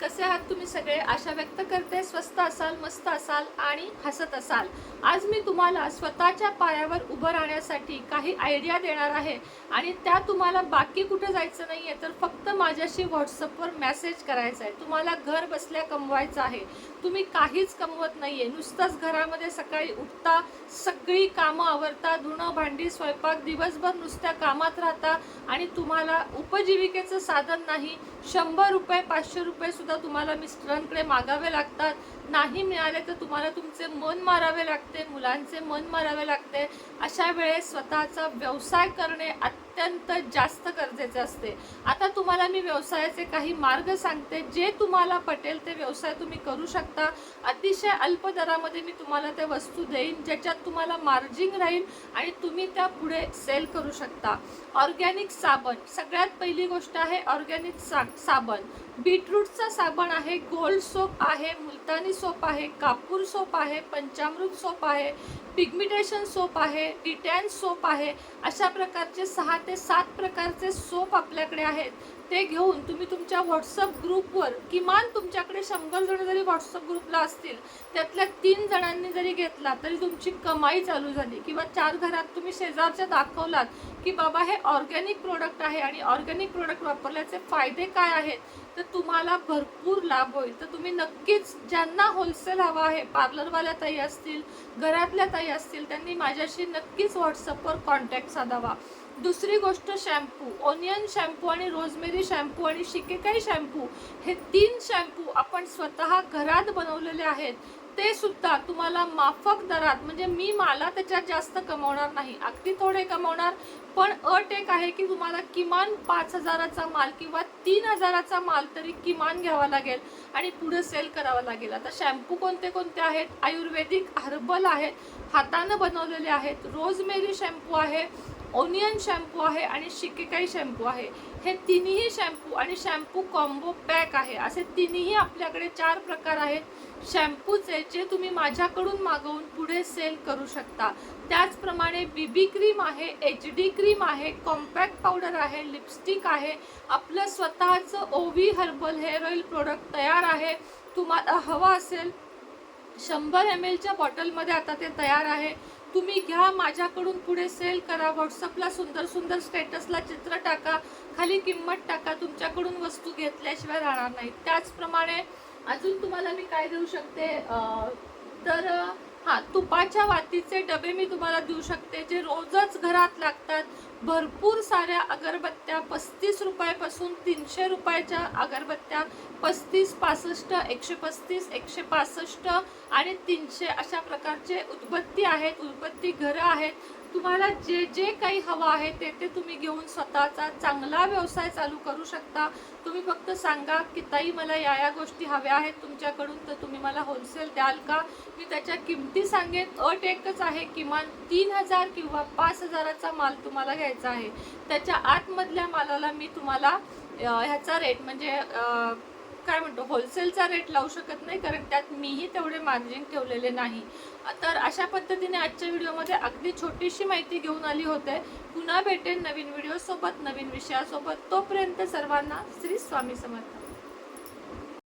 कसे आहात तुम्ही सगळे? आशा व्यक्त करते. स्वस्त असाल मस्त असाल आणि हसत असाल. आज मी तुम्हाला स्वतःच्या पायावर उभं राहण्यासाठी काही आयडिया देणार आहे आणि त्या तुम्हाला बाकी कुठे जायचं नाही आहे तर फक्त माझ्याशी व्हॉट्सअपवर मेसेज करायचा आहे. तुम्हाला घर बसल्या कमवायचं आहे. तुम्ही काहीच कमवत नाही आहे नुसतंच घरामध्ये सकाळी उठता सगळी कामं आवरता धुणं भांडी स्वयंपाक दिवसभर नुसत्या कामात राहता आणि तुम्हाला उपजीविकेचं साधन नाही. शंभर रुपये पाचशे रुपये सुद्धा तुम्हाला मिस्टरांकडे मागावे लागतात. नाही मिळाले तर तुम्हाला तुमचे मन मारावे लागते मुलांचे मन मारावे लागते. अशा वेळेस स्वतःचा व्यवसाय करणे अत्यंत जास्त गरजेचे असते. आता तुम्हाला मी व्यवसायाचे काही मार्ग सांगते. जे तुम्हाला पटेल ते व्यवसाय तुम्ही करू शकता. अतिशय अल्प दरामध्ये मी तुम्हाला त्या वस्तू देईन ज्याच्यात तुम्हाला मार्जिन राहील आणि तुम्ही त्या पुढे सेल करू शकता. ऑर्गॅनिक साबण. सगळ्यात पहिली गोष्ट आहे ऑर्गॅनिक सा साबण. बीटरूटचा साबण आहे गोल्ड सोप आहे मुलतानी सोप आहे कापूर सोप आहे पंचामृत सोप आहे पिगमिटेशन सोप आहे डिटॅन सोप आहे अशा प्रकारचे सहा ते सात प्रकारचे सोप आपल्याकडे आहेत. ते घेऊन तुम्ही तुमच्या व्हॉट्सअप ग्रुपवर किमान तुमच्याकडे शंभर जण जरी व्हॉट्सअप ग्रुपला असतील त्यातल्या तीन जणांनी जरी घेतला तरी तुमची कमाई चालू झाली. किंवा चार घरात तुम्ही शेजारच्या दाखवलात की बाबा हे ऑर्गॅनिक प्रोडक्ट आहे आणि ऑर्गॅनिक प्रोडक्ट वापरल्याचे फायदे काय आहेत तर तुम्हाला भरपूर लाभ होईल. तर तुम्ही नक्कीच ज्यांना होलसेल हवा आहे पार्लरवाल्या ताई असतील घरातल्या ताई असतील त्यांनी माझ्याशी नक्कीच व्हॉट्सअपवर कॉन्टॅक्ट साधावा. दुसरी गोष्ट शॅम्पू ओनियन शॅम्पू आणि रोजमेरी शॅम्पू आणि शिकेकाई शॅम्पू हे तीन शॅम्पू आपण स्वतः घरात बनवलेले आहेत. ते सुद्धा तुम्हाला माफक दरात म्हणजे मी मला त्याच्यात जास्त कमवणार नाही. अगदी थोडे कमवणार पण अट एक आहे की तुम्हाला किमान पाच हजाराचा माल किंवा तीन हजाराचा माल तरी किमान घ्यावा लागेल आणि पुढे सेल करावा लागेल. आता शॅम्पू कोणते कोणते आहेत? आयुर्वेदिक हर्बल आहेत हातानं बनवलेले आहेत. रोजमेरी शॅम्पू आहे ओनियन शॅम्पू आहे आणि शिकेकाई शॅम्पू आहे. हे तिन्ही शॅम्पू आणि शॅम्पू कॉम्बो पॅक आहे. असे तिन्ही आपल्याकडे चार प्रकार आहेत. शॅम्पूचे जे तुम्ही माझ्याकडून मागवून पुढे सेल करू शकता. त्याचप्रमाणे बी बी क्रीम आहे एच डी क्रीम आहे कॉम्पॅक्ट पावडर आहे लिपस्टिक आहे. आपलं स्वतःचं ओवी हर्बल हेअर ऑइल प्रोडक्ट तयार आहे. तुम्हाला हवा असेल शंभर एम एलच्या बॉटलमध्ये आता ते तयार आहे. तुम्ही घ्या माझ्याकडून पुढे सेल करा व्हॉट्सअपला सुंदर सुंदर स्टेटसला चित्र टाका खाली किंमत टाका तुमच्याकडून वस्तू घेतल्याशिवाय राहणार नाही. त्याचप्रमाणे अजून तुम्हाला मी काय देऊ शकते? तर हां तुपाच्या वातीचे डबे मी तुम्हाला देऊ शकते जे रोजच घरात लागतात. भरपूर साऱ्या अगरबत्त्या पस्तीस रुपयापासून तीनशे रुपयाच्या अगरबत्त्या पस्तीस पासष्ट एकशे पस्तीस एकशे पासष्ट आणि तीनशे अशा प्रकारचे उदबत्ती आहेत उदबत्ती घरं आहेत. तुम्हाला जे जे काही हवं आहे ते ते तुम्ही घेऊन स्वतःचा चांगला व्यवसाय चालू करू शकता. तुम्ही फक्त सांगा की ताई मला या या गोष्टी हव्या आहेत तुमच्याकडून तर तुम्ही मला होलसेल द्याल का? मी त्याच्या किमती सांगेन. अट एकच आहे किमान तीन हजार किंवा पाच हजाराचा माल तुम्हाला घ्यायचा आहे. त्याच्या आतमधल्या मालाला मी तुम्हाला ह्याचा रेट म्हणजे काय म्हणतो होलसेलचा रेट लावू शकत नाही कारण त्यात मीही तेवढे मार्जिन ठेवलेले नाही. तर अशा पद्धतीने आजच्या व्हिडिओमध्ये अगदी छोटीशी माहिती घेऊन आली होते. पुन्हा भेटेन नवीन व्हिडिओसोबत नवीन विषयासोबत. तोपर्यंत सर्वांना श्री स्वामी समर्थ.